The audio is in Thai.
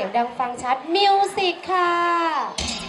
สียงดังฟังชัดมิวสิกค่ะ